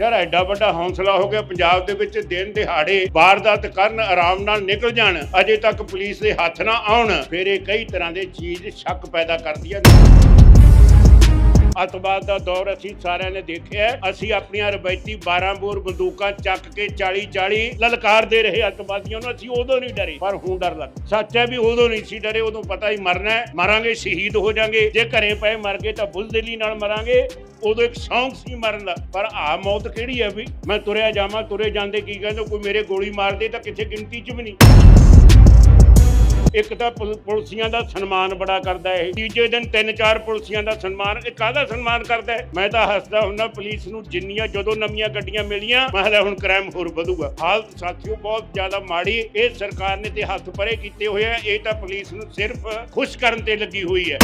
ਯਾਰ ਐਡਾ ਵੱਡਾ ਹੌਸਲਾ ਹੋ ਗਿਆ ਪੰਜਾਬ ਦੇ ਵਿੱਚ ਦਿਨ ਦਿਹਾੜੇ ਵਾਰਦਾਤ ਕਰਨ ਆਰਾਮ ਨਾਲ ਨਿਕਲ ਜਾਣ, ਅਜੇ ਤੱਕ ਪੁਲਿਸ ਦੇ ਹੱਥ ਨਾ ਆਉਣ, ਫਿਰ ਇਹ ਕਈ ਤਰ੍ਹਾਂ ਦੇ ਚੀਜ਼ ਸ਼ੱਕ ਪੈਦਾ ਕਰਦੀਆਂ ਨੇ ਅਤਵਾਦ ਦਾ ਦੌਰ ਅਸੀਂ ਸਾਰਿਆਂ ਨੇ ਦੇਖਿਆ। ਅਸੀਂ ਆਪਣੀਆਂ ਰਵਾਇਤੀ 12 ਬੋਰ ਬੰਦੂਕਾਂ ਚੱਕ ਕੇ 40 40 ਲਲਕਾਰਦੇ ਰਹੇ ਅਤਵਾਦੀਆਂ ਨੂੰ। ਅਸੀਂ ਉਦੋਂ ਨਹੀਂ ਡਰੇ, ਪਰ ਹੁਣ ਡਰ ਲੱਗ। ਸੱਚ ਹੈ ਵੀ ਉਦੋਂ ਨਹੀਂ ਸੀ ਡਰੇ, ਉਦੋਂ ਪਤਾ ਹੀ ਮਰਨਾ ਹੈ। ਮਰਾਂਗੇ, ਸ਼ਹੀਦ ਹੋ ਜਾਾਂਗੇ। ਜੇ ਘਰੇ ਪਏ ਮਰ ਗਏ ਤਾਂ ਬੁਜ਼ਦਿਲੀ ਨਾਲ ਮਰਾਂਗੇ। ਉਦੋਂ ਇੱਕ ਸ਼ੌਂਕ ਸੀ ਮਰਨ ਦਾ। ਪਰ ਆ ਮੌਤ ਕਿਹੜੀ ਹੈ ਵੀ? ਮੈਂ ਤੁਰਿਆ ਜਾਵਾਂ, ਤੁਰੇ ਜਾਂਦੇ ਕੀ ਕਹਿੰਦੇ? ਕੋਈ ਮੇਰੇ ਗੋਲੀ ਮਾਰ ਦੇ ਤਾਂ ਕਿਸੇ ਗਿਣਤੀ 'ਚ ਵੀ ਨਹੀਂ। ਇੱਕ ਤਾਂ ਪੁਲ- ਪੁਲਸੀਆਂ ਦਾ ਸਨਮਾਨ ਬੜਾ ਕਰਦਾ ਹੈ ਤੀਜੇ ਦਿਨ ਤਿੰਨ ਚਾਰ ਪੁਲਸੀਆਂ ਦਾ ਸਨਮਾਨ। ਇਹ ਕਾਹਦਾ ਸਨਮਾਨ ਕਰਦਾ ਹੈ ਮੈਂ ਤਾਂ ਹੱਸਦਾ ਹੁੰਦਾ, ਪੁਲਿਸ ਨੂੰ ਜਿੰਨੀਆਂ ਜਦੋਂ ਨਵੀਆਂ ਗੱਡੀਆਂ ਮਿਲੀਆਂ, ਮੈਂ ਕਿਹਾ ਹੁਣ ਕ੍ਰਾਈਮ ਹੋਰ ਵਧੂਗਾ। ਹਾਲਤ ਸਾਥੀਓ ਬਹੁਤ ਜ਼ਿਆਦਾ ਮਾੜੀ ਇਹ ਸਰਕਾਰ ਨੇ ਤੇ ਹੱਥ ਪਰੇ ਕੀਤੇ ਹੋਏ ਆ। ਇਹ ਤਾਂ ਪੁਲਿਸ ਨੂੰ ਸਿਰਫ ਖੁਸ਼ ਕਰਨ ਤੇ ਲੱਗੀ ਹੋਈ ਹੈ।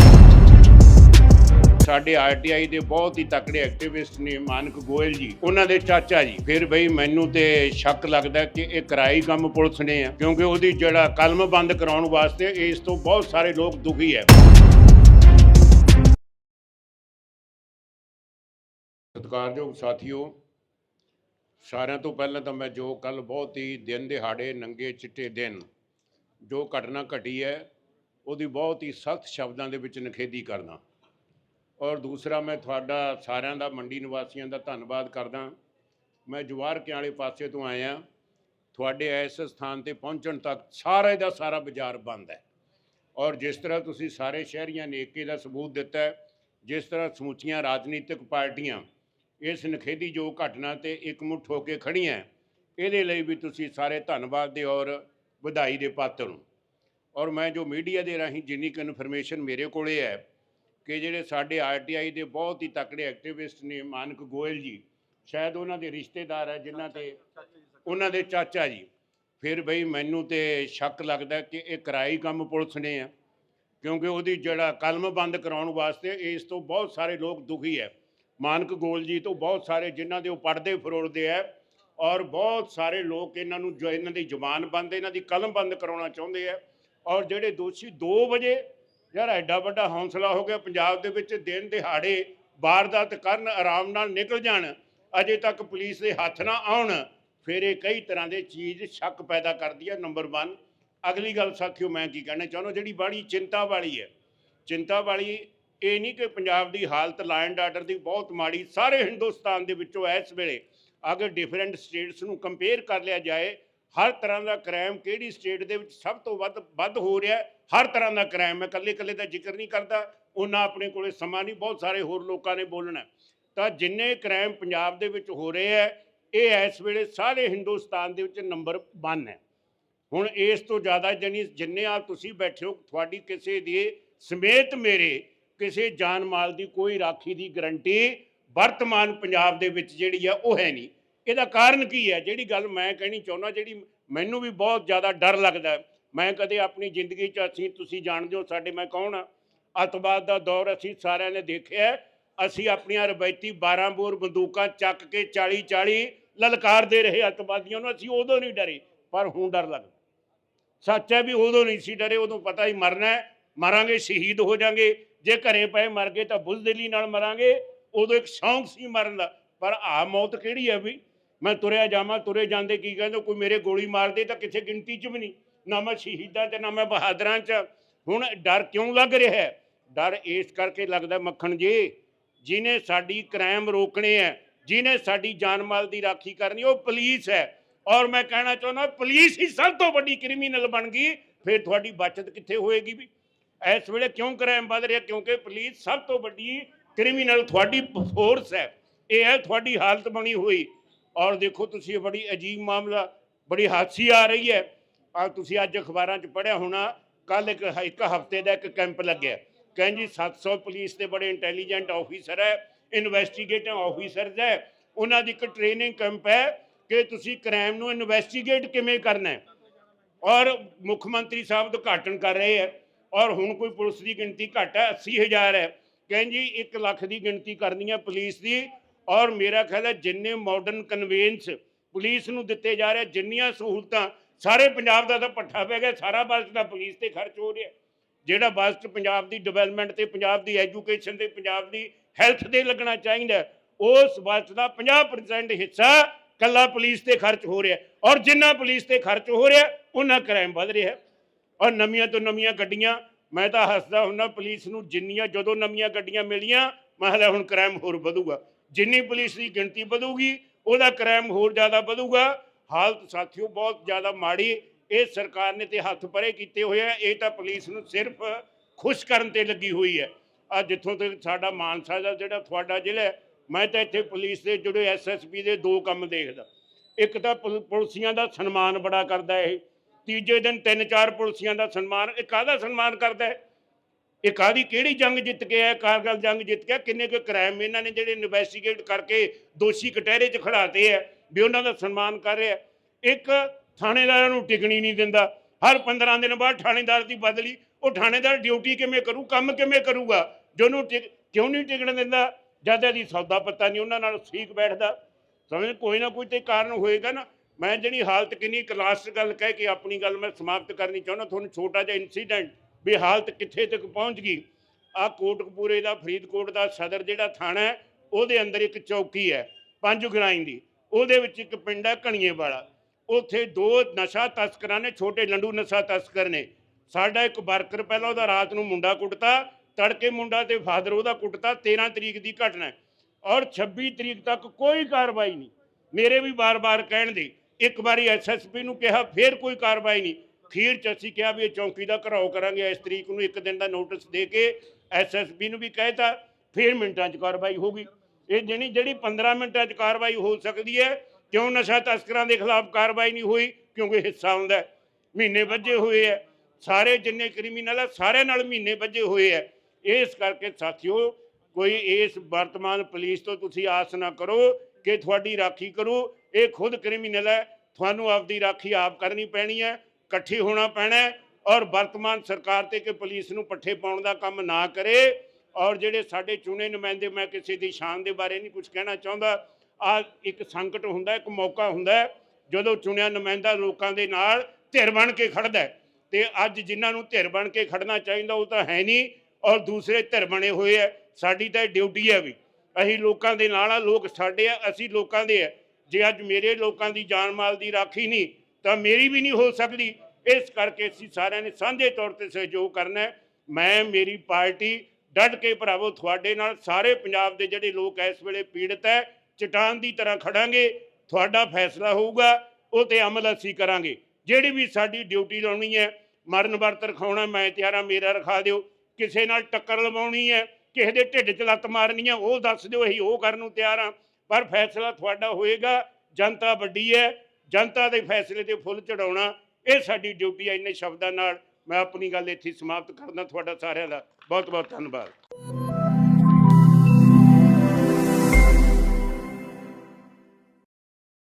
ਸਾਡੇ ਆਰਟੀਆਈ ਦੇ ਬਹੁਤ ਹੀ ਤਕੜੇ ਐਕਟਿਵਿਸਟ ਨੇ ਮਾਨਕ ਗੋਇਲ ਜੀ, ਉਹਨਾਂ ਦੇ ਚਾਚਾ ਜੀ। ਫਿਰ ਬਈ ਮੈਨੂੰ ਤੇ ਸ਼ੱਕ ਲੱਗਦਾ ਕਿ ਇਹ ਕਰਾਈ ਕੰਮ ਪੁਲਿਸ ਨੇ ਆ, ਕਿਉਂਕਿ ਉਹਦੀ ਜਿਹੜਾ ਕਲਮ ਬੰਦ ਕਰਾਉਣ ਵਾਸਤੇ ਇਸ ਤੋਂ ਬਹੁਤ ਸਾਰੇ ਲੋਕ ਦੁਖੀ ਹੈ ਸਤਿਕਾਰਯੋਗ ਸਾਥੀਓ, ਸਾਰਿਆਂ ਤੋਂ ਪਹਿਲਾਂ ਤਾਂ ਮੈਂ ਜੋ ਕੱਲ ਬਹੁਤ ਹੀ ਦਿਨ ਦਿਹਾੜੇ ਨੰਗੇ ਚਿੱਟੇ ਦਿਨ ਜੋ ਘਟਨਾ ਘਟੀ ਹੈ ਉਹਦੀ ਬਹੁਤ ਹੀ ਸਖਤ ਸ਼ਬਦਾਂ ਦੇ ਵਿੱਚ ਨਿਖੇਧੀ ਕਰਦਾ। ਔਰ ਦੂਸਰਾ ਮੈਂ ਤੁਹਾਡਾ ਸਾਰਿਆਂ ਦਾ ਮੰਡੀ ਨਿਵਾਸੀਆਂ ਦਾ ਧੰਨਵਾਦ ਕਰਦਾ। ਮੈਂ ਜਵਾਰ ਕੇ ਵਾਲੇ ਪਾਸੇ ਤੋਂ ਆਇਆ ਤੁਹਾਡੇ ਇਸ ਸਥਾਨ ਤੇ ਪਹੁੰਚਣ ਤੱਕ ਸਾਰੇ ਦਾ ਸਾਰਾ ਬਾਜ਼ਾਰ ਬੰਦ ਹੈ। ਔਰ ਜਿਸ ਤਰ੍ਹਾਂ ਤੁਸੀਂ ਸਾਰੇ ਸ਼ਹਿਰੀਆਂ ਨੇ ਏਕੇ ਦਾ ਸਬੂਤ ਦਿੱਤਾ ਹੈ, ਜਿਸ ਤਰ੍ਹਾਂ ਸਮੁੱਚੀਆਂ ਰਾਜਨੀਤਿਕ ਪਾਰਟੀਆਂ ਇਸ ਨਖੇਦੀ ਜੋ ਘਟਨਾ ਤੇ ਇਕਮੁੱਠ ਹੋ ਕੇ ਖੜੀਆਂ ਇਹਦੇ ਲਈ ਵੀ ਤੁਸੀਂ ਸਾਰੇ ਧੰਨਵਾਦ ਦੇ ਔਰ ਵਧਾਈ ਦੇ ਪਾਤਰ ਹੋ। ਔਰ ਮੈਂ ਜੋ ਮੀਡੀਆ ਦੇ ਰਾਹੀਂ ਜਿੰਨੀ ਕੁ ਇਨਫੋਰਮੇਸ਼ਨ ਮੇਰੇ ਕੋਲੇ ਹੈ ਕਿ ਜਿਹੜੇ ਸਾਡੇ ਆਰਟੀਆਈ ਦੇ ਬਹੁਤ ਹੀ ਤਕੜੇ ਐਕਟਿਵਿਸਟ ਨੇ ਮਾਨਕ ਗੋਇਲ ਜੀ, ਸ਼ਾਇਦ ਉਹਨਾਂ ਦੇ ਰਿਸ਼ਤੇਦਾਰ ਹੈ ਜਿਨ੍ਹਾਂ ਤੇ ਉਹਨਾਂ ਦੇ ਚਾਚਾ ਜੀ। ਫਿਰ ਬਈ ਮੈਨੂੰ ਤੇ ਸ਼ੱਕ ਲੱਗਦਾ ਕਿ ਇਹ ਕਰਾਈ ਕੰਮ ਪੁਲਿਸ ਨੇ ਆ, ਕਿਉਂਕਿ ਉਹਦੀ ਜਿਹੜਾ ਕਲਮ ਬੰਦ ਕਰਾਉਣ ਵਾਸਤੇ ਇਸ ਤੋਂ ਬਹੁਤ ਸਾਰੇ ਲੋਕ ਦੁਖੀ ਹੈ ਮਾਨਕ ਗੋਲ ਜੀ ਤੋਂ ਬਹੁਤ ਸਾਰੇ ਜਿਨ੍ਹਾਂ ਦੇ ਉਹ ਪੜਦੇ ਫਰੋੜਦੇ ਆ ਔਰ ਬਹੁਤ ਸਾਰੇ ਲੋਕ ਇਹਨਾਂ ਨੂੰ ਜੋ ਇਹਨਾਂ ਦੀ ਜ਼ੁਬਾਨ ਬੰਦ, ਇਹਨਾਂ ਦੀ ਕਲਮ ਬੰਦ ਕਰਾਉਣਾ ਚਾਹੁੰਦੇ ਆ ਔਰ ਜਿਹੜੇ ਦੋਸ਼ੀ 2 ਵਜੇ ਯਾਰ ਐਡਾ ਵੱਡਾ ਹੌਸਲਾ ਹੋ ਗਿਆ, ਪੰਜਾਬ ਦੇ ਵਿੱਚ ਦਿਨ ਦਿਹਾੜੇ ਵਾਰਦਾਤ ਕਰਨ ਆਰਾਮ ਨਾਲ ਨਿਕਲ ਜਾਣ, ਅਜੇ ਤੱਕ ਪੁਲਿਸ ਦੇ ਹੱਥ ਨਾ ਆਉਣ, ਫਿਰ ਇਹ ਕਈ ਤਰ੍ਹਾਂ ਦੇ ਚੀਜ਼ ਸ਼ੱਕ ਪੈਦਾ ਕਰਦੀ ਹੈ ਨੰਬਰ 1 ਅਗਲੀ ਗੱਲ ਸਾਥੀਓ ਮੈਂ ਕੀ ਕਹਿਣਾ ਚਾਹੁੰਦਾ, ਜਿਹੜੀ ਬਾੜੀ ਚਿੰਤਾ ਵਾਲੀ ਹੈ ਚਿੰਤਾ ਵਾਲੀ ਇਹ ਨਹੀਂ ਕਿ ਪੰਜਾਬ ਦੀ ਹਾਲਤ ਲਾਅ ਆਰਡਰ ਦੀ ਬਹੁਤ ਮਾੜੀ, ਸਾਰੇ ਹਿੰਦੁਸਤਾਨ ਦੇ ਵਿੱਚੋਂ ਇਸ ਵੇਲੇ ਅਗਰ ਡਿਫਰੈਂਟ ਸਟੇਟਸ ਨੂੰ ਕੰਪੇਅਰ ਕਰ ਲਿਆ ਜਾਏ ਹਰ ਤਰ੍ਹਾਂ ਦਾ ਕ੍ਰਾਈਮ ਕਿਹੜੀ ਸਟੇਟ ਦੇ ਵਿੱਚ ਸਭ ਤੋਂ ਵੱਧ ਵੱਧ ਹੋ ਰਿਹਾ ਹਰ ਤਰ੍ਹਾਂ ਦਾ ਕ੍ਰਾਈਮ ਮੈਂ ਇਕੱਲੇ ਇਕੱਲੇ ਦਾ ਜ਼ਿਕਰ ਨਹੀਂ ਕਰਦਾ, ਉਹਨਾਂ ਆਪਣੇ ਕੋਲੇ ਸਮਾਂ ਨਹੀਂ, ਬਹੁਤ ਸਾਰੇ ਹੋਰ ਲੋਕਾਂ ਨੇ ਬੋਲਣਾ। ਤਾਂ ਜਿੰਨੇ ਕ੍ਰਾਈਮ ਪੰਜਾਬ ਦੇ ਵਿੱਚ ਹੋ ਰਹੇ ਹੈ, ਇਹ ਇਸ ਵੇਲੇ ਸਾਰੇ ਹਿੰਦੁਸਤਾਨ ਦੇ ਵਿੱਚ ਨੰਬਰ 1 ਹੈ। ਹੁਣ ਇਸ ਤੋਂ ਜ਼ਿਆਦਾ ਜਣੀ ਜਿੰਨੇ ਆ ਤੁਸੀਂ ਬੈਠੇ ਹੋ, ਤੁਹਾਡੀ ਕਿਸੇ ਦੀ ਸਮੇਤ ਮੇਰੇ, ਕਿਸੇ ਜਾਨ ਮਾਲ ਦੀ ਕੋਈ ਰਾਖੀ ਦੀ ਗਰੰਟੀ ਵਰਤਮਾਨ ਪੰਜਾਬ ਦੇ ਵਿੱਚ ਜਿਹੜੀ ਆ, ਉਹ ਹੈ ਨਹੀਂ। ਇਹਦਾ ਕਾਰਨ ਕੀ ਹੈ? ਜਿਹੜੀ ਗੱਲ ਮੈਂ ਕਹਿਣੀ ਚਾਹੁੰਦਾ, ਜਿਹੜੀ ਮੈਨੂੰ ਵੀ ਬਹੁਤ ਜ਼ਿਆਦਾ ਡਰ ਲੱਗਦਾ ਮੈਂ ਕਦੇ ਆਪਣੀ ਜ਼ਿੰਦਗੀ 'ਚ ਅਸੀਂ, ਤੁਸੀਂ ਜਾਣਦੇ ਹੋ ਸਾਡੇ ਮੈਂ ਕੌਣ ਆ ਅਤਵਾਦ ਦਾ ਦੌਰ ਅਸੀਂ ਸਾਰਿਆਂ ਨੇ ਦੇਖਿਆ ਅਸੀਂ ਆਪਣੀਆਂ ਰਵਾਇਤੀ 12 ਬੋਰ ਬੰਦੂਕਾਂ ਚੱਕ ਕੇ 40 40 ਲਲਕਾਰਦੇ ਰਹੇ ਅਤਵਾਦੀਆਂ ਨੂੰ। ਅਸੀਂ ਉਦੋਂ ਨਹੀਂ ਡਰੇ, ਪਰ ਹੁਣ ਡਰ ਲੱਗਦਾ। ਸੱਚ ਹੈ ਵੀ ਉਦੋਂ ਨਹੀਂ ਸੀ ਡਰੇ, ਉਦੋਂ ਪਤਾ ਹੀ ਮਰਨਾ ਮਰਾਂਗੇ, ਸ਼ਹੀਦ ਹੋ ਜਾਾਂਗੇ। ਜੇ ਘਰੇ ਪਏ ਮਰ ਗਏ ਤਾਂ ਬੁਜ਼ਦਿਲੀ ਨਾਲ ਮਰਾਂਗੇ। ਉਦੋਂ ਇੱਕ ਸ਼ੌਂਕ ਸੀ ਮਰਨ ਦਾ। ਪਰ ਆ ਮੌਤ ਕਿਹੜੀ ਹੈ ਵੀ? ਮੈਂ ਤੁਰਿਆ ਜਾਵਾਂ, ਤੁਰੇ ਜਾਂਦੇ ਕੀ ਕਹਿੰਦੇ, ਕੋਈ ਮੇਰੇ ਗੋਲੀ ਮਾਰ ਦੇ ਤਾਂ ਕਿਸੇ ਗਿਣਤੀ 'ਚ ਵੀ ਨਹੀਂ। ਨਾ ਮੈਂ ਸ਼ਹੀਦਾਂ 'ਚ ਨਾ ਮੈਂ ਬਹਾਦਰਾਂ 'ਚ। ਹੁਣ ਡਰ ਕਿਉਂ ਲੱਗ ਰਿਹਾ ਹੈ? ਡਰ ਇਸ ਕਰਕੇ ਲੱਗਦਾ ਮੱਖਣ ਜੀ ਜਿਨੇ ਸਾਡੀ ਕ੍ਰਾਈਮ ਰੋਕਣੇ ਹੈ ਜਿਨੇ ਸਾਡੀ ਜਾਨ ਮਾਲ ਦੀ ਰਾਖੀ ਕਰਨੀ, ਉਹ ਪੁਲਿਸ ਹੈ। ਔਰ ਮੈਂ ਕਹਿਣਾ ਚਾਹੁੰਦਾ, ਪੁਲਿਸ ਹੀ ਸਭ ਤੋਂ ਵੱਡੀ ਕ੍ਰਿਮੀਨਲ ਬਣ ਗਈ, ਫਿਰ ਤੁਹਾਡੀ ਬਚਤ ਕਿੱਥੇ ਹੋਏਗੀ ਵੀ? ਇਸ ਵੇਲੇ ਕਿਉਂ ਕ੍ਰਾਈਮ ਵੱਧ ਰਿਹਾ? ਕਿਉਂਕਿ ਪੁਲਿਸ ਸਭ ਤੋਂ ਵੱਡੀ ਕ੍ਰਿਮੀਨਲ ਤੁਹਾਡੀ ਫੋਰਸ ਹੈ। ਇਹ ਹੈ ਤੁਹਾਡੀ ਹਾਲਤ ਬਣੀ ਹੋਈ। ਔਰ ਦੇਖੋ ਤੁਸੀਂ ਇਹ ਬੜੀ ਅਜੀਬ ਮਾਮਲਾ, ਬੜੀ ਹਾਦਸੀ ਆ ਰਹੀ ਹੈ। ਆ ਤੁਸੀਂ ਅੱਜ ਅਖਬਾਰਾਂ 'ਚ ਪੜ੍ਹਿਆ ਹੋਣਾ ਕੱਲ ਇੱਕ ਇੱਕ ਹਫ਼ਤੇ ਦਾ ਇੱਕ ਕੈਂਪ ਲੱਗਿਆ। ਕਹਿੰਦੀ 700 ਪੁਲਿਸ ਦੇ ਬੜੇ ਇੰਟੈਲੀਜੈਂਟ ਆਫੀਸਰ ਹੈ, ਇਨਵੈਸਟੀਗੇਟਿੰਗ ਆਫੀਸਰਸ ਹੈ। ਉਹਨਾਂ ਦੀ ਇੱਕ ਟ੍ਰੇਨਿੰਗ ਕੈਂਪ ਹੈ ਕਿ ਤੁਸੀਂ ਕ੍ਰਾਈਮ ਨੂੰ ਇਨਵੈਸਟੀਗੇਟ ਕਿਵੇਂ ਕਰਨਾ ਹੈ। ਔਰ ਮੁੱਖ ਮੰਤਰੀ ਸਾਹਿਬ ਉਦਘਾਟਨ ਕਰ ਰਹੇ ਹੈ। ਔਰ ਹੁਣ ਕੋਈ ਪੁਲਿਸ ਦੀ ਗਿਣਤੀ ਘੱਟ ਹੈ 80000 ਹੈ। ਕਹਿੰਦੀ 1 ਲੱਖ ਦੀ ਗਿਣਤੀ ਕਰਨੀ ਹੈ ਪੁਲਿਸ ਦੀ। ਔਰ ਮੇਰਾ ਖਿਆਲ ਹੈ ਜਿੰਨੇ ਮਾਡਰਨ ਕਨਵੇਂਸ ਪੁਲਿਸ ਨੂੰ ਦਿੱਤੇ ਜਾ ਰਹੇ ਜਿੰਨੀਆਂ ਸਹੂਲਤਾਂ, ਸਾਰੇ ਪੰਜਾਬ ਦਾ ਤਾਂ ਪੱਠਾ ਪੈ ਗਿਆ, ਸਾਰਾ ਬਜਟ ਤਾਂ ਪੁਲਿਸ ਤੇ ਖਰਚ ਹੋ ਰਿਹਾ। ਜਿਹੜਾ ਬਜਟ ਪੰਜਾਬ ਦੀ ਡਿਵੈਲਪਮੈਂਟ ਤੇ, ਪੰਜਾਬ ਦੀ ਐਜੂਕੇਸ਼ਨ ਤੇ, ਪੰਜਾਬ ਦੀ ਹੈਲਥ ਤੇ ਲੱਗਣਾ ਚਾਹੀਦਾ ਉਸ ਬਜਟ ਦਾ 50% ਹਿੱਸਾ ਕੱਲਾ ਪੁਲਿਸ ਤੇ ਖਰਚ ਹੋ ਰਿਹਾ ਔਰ ਜਿੰਨਾ ਪੁਲਿਸ ਤੇ ਖਰਚ ਹੋ ਰਿਹਾ ਉਹਨਾਂ ਕ੍ਰਾਈਮ ਵੱਧ ਰਿਹਾ ਔਰ ਨਵੀਆਂ ਤੋਂ ਨਵੀਆਂ ਗੱਡੀਆਂ, ਮੈਂ ਤਾਂ ਹੱਸਦਾ ਹੁੰਦਾ, ਪੁਲਿਸ ਨੂੰ ਜਿੰਨੀਆਂ, ਜਦੋਂ ਨਵੀਆਂ ਗੱਡੀਆਂ ਮਿਲੀਆਂ, ਮੈਂ ਕਿਹਾ ਹੁਣ ਕ੍ਰਾਈਮ ਹੋਰ ਵਧੂਗਾ। ਜਿੰਨੀ ਪੁਲਿਸ ਦੀ ਗਿਣਤੀ ਵਧੂਗੀ ਉਹਦਾ ਕ੍ਰਾਈਮ ਹੋਰ ਜ਼ਿਆਦਾ ਵਧੂਗਾ। ਹਾਲਤ ਸਾਥੀਓ ਬਹੁਤ ਜ਼ਿਆਦਾ ਮਾੜੀ। ਇਹ ਸਰਕਾਰ ਨੇ ਤੇ ਹੱਥ ਪਰੇ ਕੀਤੇ ਹੋਏ ਆ। ਇਹ ਤਾਂ ਪੁਲਿਸ ਨੂੰ ਸਿਰਫ ਖੁਸ਼ ਕਰਨ ਤੇ ਲੱਗੀ ਹੋਈ ਹੈ। ਆ ਜਿੱਥੋਂ ਤੱਕ ਸਾਡਾ ਮਾਨਸਾ ਦਾ ਜਿਹੜਾ ਤੁਹਾਡਾ ਜ਼ਿਲ੍ਹਾ ਹੈ, ਮੈਂ ਤਾਂ ਇੱਥੇ ਪੁਲਿਸ ਦੇ ਜਿਹੜੇ ਐਸਐਸਪੀ ਦੇ ਦੋ ਕੰਮ ਦੇਖਦਾ। ਇੱਕ ਤਾਂ ਪੁਲ- ਪੁਲਸੀਆਂ ਦਾ ਸਨਮਾਨ ਬੜਾ ਕਰਦਾ ਇਹ। ਤੀਜੇ ਦਿਨ ਤਿੰਨ ਚਾਰ ਪੁਲਿਸੀਆਂ ਦਾ ਸਨਮਾਨ ਇਹ ਕਾਹਦਾ ਸਨਮਾਨ ਕਰਦਾ ਹੈ? ਇਹ ਕਾਹਦੀ ਕਿਹੜੀ ਜੰਗ ਜਿੱਤ ਕੇ ਆਇਆ ਕਾਰਗਲ ਜੰਗ ਜਿੱਤ ਕੇ ਆਇਆ? ਕਿੰਨੇ ਕੁ ਕ੍ਰਾਈਮ ਇਹਨਾਂ ਨੇ ਜਿਹੜੇ ਇਨਵੈਸਟੀਗੇਟ ਕਰਕੇ ਦੋਸ਼ੀ ਕਟਹਿਰੇ 'ਚ ਖੜਾਤੇ ਆ, ਵੀ ਉਹਨਾਂ ਦਾ ਸਨਮਾਨ ਕਰ ਰਿਹਾ। ਇੱਕ ਥਾਣੇਦਾਰਾਂ ਨੂੰ ਟਿਕਣੀ ਨਹੀਂ ਦਿੰਦਾ। ਹਰ 15 ਦਿਨ ਬਾਅਦ ਥਾਣੇਦਾਰ ਦੀ ਬਦਲੀ। ਉਹ ਥਾਣੇਦਾਰ ਡਿਊਟੀ ਕਿਵੇਂ ਕਰੂ, ਕੰਮ ਕਿਵੇਂ ਕਰੂਗਾ? ਜੋ ਉਹਨੂੰ ਟਿਕ, ਕਿਉਂ ਨਹੀਂ ਟਿਕਣ ਦਿੰਦਾ? ਜਦ ਇਹਦੀ ਸੌਦਾ ਪੱਤਾ ਨਹੀਂ, ਉਹਨਾਂ ਨਾਲ ਠੀਕ ਬੈਠਦਾ। ਸਮਝ, ਕੋਈ ਨਾ ਕੋਈ ਤੇ ਕਾਰਨ ਹੋਏਗਾ ਨਾ। ਮੈਂ ਜਿਹੜੀ ਹਾਲਤ ਕਿੰਨੀ ਕਲਾਸ ਗੱਲ ਕਹਿ ਕੇ ਆਪਣੀ ਗੱਲ ਮੈਂ ਸਮਾਪਤ ਕਰਨੀ ਚਾਹੁੰਦਾ, ਤੁਹਾਨੂੰ ਛੋਟਾ ਜਿਹਾ ਇਨਸੀਡੈਂਟ ਵੀ ਹਾਲਤ ਕਿੱਥੇ ਤੱਕ ਪਹੁੰਚ ਗਈ? ਆ ਕੋਟਕਪੂਰੇ ਦਾ, ਫਰੀਦਕੋਟ ਦਾ ਸਦਰ ਜਿਹੜਾ ਥਾਣਾ ਹੈ, ਉਹਦੇ ਅੰਦਰ ਇੱਕ ਚੌਕੀ ਹੈ, ਪੰਜ ਗਰਾਈਂ ਦੀ। ਉਹਦੇ ਵਿੱਚ ਇੱਕ ਪਿੰਡ ਹੈ ਘਣੀਏ ਵਾਲਾ ਉੱਥੇ ਦੋ ਨਸ਼ਾ ਤਸਕਰਾਂ ਨੇ, ਛੋਟੇ ਲੰਡੂ ਨਸ਼ਾ ਤਸਕਰ ਨੇ। ਸਾਡਾ ਇੱਕ ਵਰਕਰ ਪਹਿਲਾਂ ਉਹਦਾ ਰਾਤ ਨੂੰ ਮੁੰਡਾ ਕੁੱਟਤਾ, ਤੜਕੇ ਮੁੰਡਾ ਤੇ ਫਾਦਰ ਉਹਦਾ ਕੁੱਟਤਾ 13 ਤਰੀਕ ਦੀ ਘਟਨਾ ਔਰ 26 ਤਰੀਕ ਤੱਕ ਕੋਈ ਕਾਰਵਾਈ ਨਹੀਂ। ਮੇਰੇ ਵੀ ਬਾਰ-ਬਾਰ ਕਹਿਣ ਦੀ। ਇੱਕ ਵਾਰੀ ਐਸਐਸਪੀ ਨੂੰ ਕਿਹਾ, ਫੇਰ ਕੋਈ ਕਾਰਵਾਈ ਨਹੀਂ। ਅਖੀਰ ਚ ਅਸੀਂ ਕਿਹਾ ਵੀ ਇਹ ਚੌਂਕੀ ਦਾ ਘਰਾਓ ਕਰਾਂਗੇ, ਇਸ ਤਰੀਕ ਨੂੰ ਇੱਕ ਦਿਨ ਦਾ ਨੋਟਿਸ ਦੇ ਕੇ ਐਸਐਸਪੀ ਨੂੰ ਵੀ ਕਹਿਤਾ ਫਿਰ ਮਿੰਟਾਂ 'ਚ ਕਾਰਵਾਈ ਹੋਗੀ ਇਹ ਜਿਹੜੀ ਜਿਹੜੀ 15 ਮਿੰਟਾਂ 'ਚ ਕਾਰਵਾਈ ਹੋ ਸਕਦੀ ਹੈ, ਕਿਉਂ ਨਸ਼ਾ ਤਸਕਰਾਂ ਦੇ ਖਿਲਾਫ ਕਾਰਵਾਈ ਨਹੀਂ ਹੋਈ? ਕਿਉਂਕਿ ਹਿੱਸਾ ਹੁੰਦਾ ਮਹੀਨੇ ਵੱਜੇ ਹੋਏ ਹੈ। ਸਾਰੇ ਜਿੰਨੇ ਕ੍ਰਿਮੀਨਲ ਹੈ, ਸਾਰਿਆਂ ਨਾਲ ਮਹੀਨੇ ਵੱਜੇ ਹੋਏ ਹੈ। ਇਸ ਕਰਕੇ ਸਾਥੀਓ, ਕੋਈ ਇਸ ਵਰਤਮਾਨ ਪੁਲਿਸ ਤੋਂ ਤੁਸੀਂ ਆਸ ਨਾ ਕਰੋ ਕਿ ਤੁਹਾਡੀ ਰਾਖੀ ਕਰੂ। ਇਹ ਖੁਦ ਕ੍ਰਿਮੀਨਲ ਹੈ। ਤੁਹਾਨੂੰ ਆਪਦੀ ਰਾਖੀ ਆਪ ਕਰਨੀ ਪੈਣੀ ਹੈ। ਇਕੱਠੇ ਹੋਣਾ ਪੈਣਾ ਔਰ ਵਰਤਮਾਨ ਸਰਕਾਰ ਤੇ ਕਿ ਪੁਲਿਸ ਨੂੰ ਪੱਠੇ ਪਾਉਣ ਦਾ ਕੰਮ ਨਾ ਕਰੇ। ਔਰ ਜਿਹੜੇ ਸਾਡੇ ਚੁਣੇ ਨੁਮਾਇੰਦੇ, ਮੈਂ ਕਿਸੇ ਦੀ ਸ਼ਾਨ ਦੇ ਬਾਰੇ ਨਹੀਂ ਕੁਝ ਕਹਿਣਾ ਚਾਹੁੰਦਾ। ਆ ਇੱਕ ਸੰਕਟ ਹੁੰਦਾ, ਇੱਕ ਮੌਕਾ ਹੁੰਦਾ ਜਦੋਂ ਚੁਣਿਆ ਨੁਮਾਇੰਦਾ ਲੋਕਾਂ ਦੇ ਨਾਲ ਧਿਰ ਬਣ ਕੇ ਖੜਦਾ ਹੈ। ਤੇ ਅੱਜ ਜਿਨ੍ਹਾਂ ਨੂੰ ਧਿਰ ਬਣ ਕੇ ਖੜਨਾ ਚਾਹੀਦਾ, ਉਹ ਤਾਂ ਹੈ ਨਹੀਂ, ਔਰ ਦੂਸਰੇ ਧਿਰ ਬਣੇ ਹੋਏ ਹੈ। ਸਾਡੀ ਤਾਂ ਡਿਊਟੀ ਹੈ ਵੀ, ਅਸੀਂ ਲੋਕਾਂ ਦੇ ਨਾਲ ਆ, ਲੋਕ ਸਾਡੇ ਆ, ਅਸੀਂ ਲੋਕਾਂ ਦੇ ਆ। ਜੇ ਅੱਜ ਮੇਰੇ ਲੋਕਾਂ ਦੀ ਜਾਨ ਮਾਲ ਦੀ ਰਾਖੀ ਨਹੀਂ ਤਾਂ ਮੇਰੀ ਵੀ ਨਹੀਂ ਹੋ ਸਕਦੀ। ਇਸ ਕਰਕੇ ਅਸੀਂ ਸਾਰਿਆਂ ਨੇ ਸਾਂਝੇ ਤੌਰ ਤੇ ਸਹਿਯੋਗ ਕਰਨਾ ਹੈ। ਮੈਂ, ਮੇਰੀ ਪਾਰਟੀ ਡਟ ਕੇ ਭਰਾਵੋ, ਤੁਹਾਡੇ ਨਾਲ ਸਾਰੇ ਪੰਜਾਬ ਦੇ ਜਿਹੜੇ ਲੋਕ ਇਸ ਵੇਲੇ ਪੀੜਤ ਹੈ, ਚਟਾਨ ਦੀ ਤਰ੍ਹਾਂ ਖੜਾਂਗੇ, ਤੁਹਾਡਾ ਫੈਸਲਾ ਹੋਊਗਾ, ਉਹ ਤੇ ਅਮਲ ਅਸੀਂ ਕਰਾਂਗੇ। ਜਿਹੜੀ ਵੀ ਸਾਡੀ ਡਿਊਟੀ ਲਾਉਣੀ ਹੈ, ਮਰਨ ਵਰਤ ਰਖਾਉਣਾ, ਮੈਂ ਤਿਆਰਾ ਮੇਰਾ ਰਖਾ ਦਿਓ। ਕਿਸੇ ਨਾਲ ਟੱਕਰ ਲਵਾਉਣੀ ਹੈ, ਕਿਸੇ ਦੇ ਢਿੱਡ 'ਚ ਲੱਤ ਮਾਰਨੀ ਹੈ, ਉਹ ਦੱਸ ਦਿਓ, ਅਸੀਂ ਉਹ ਕਰਨ ਨੂੰ ਤਿਆਰ ਹਾਂ। ਪਰ ਫੈਸਲਾ ਤੁਹਾਡਾ ਹੋਏਗਾ, ਜਨਤਾ ਵੱਡੀ ਹੈ ਜਨਤਾ ਦੇ ਫੈਸਲੇ ਤੇ ਫੁੱਲ ਚੜਾਉਣਾ ਇਹ ਸਾਡੀ ਡਿਊਟੀ ਹੈ ਇੰਨੇ ਸ਼ਬਦਾਂ ਨਾਲ ਮੈਂ ਆਪਣੀ ਗੱਲ ਇੱਥੇ ਸਮਾਪਤ ਕਰਦਾ ਤੁਹਾਡਾ ਸਾਰਿਆਂ ਦਾ। ਬਹੁਤ ਬਹੁਤ ਧੰਨਵਾਦ।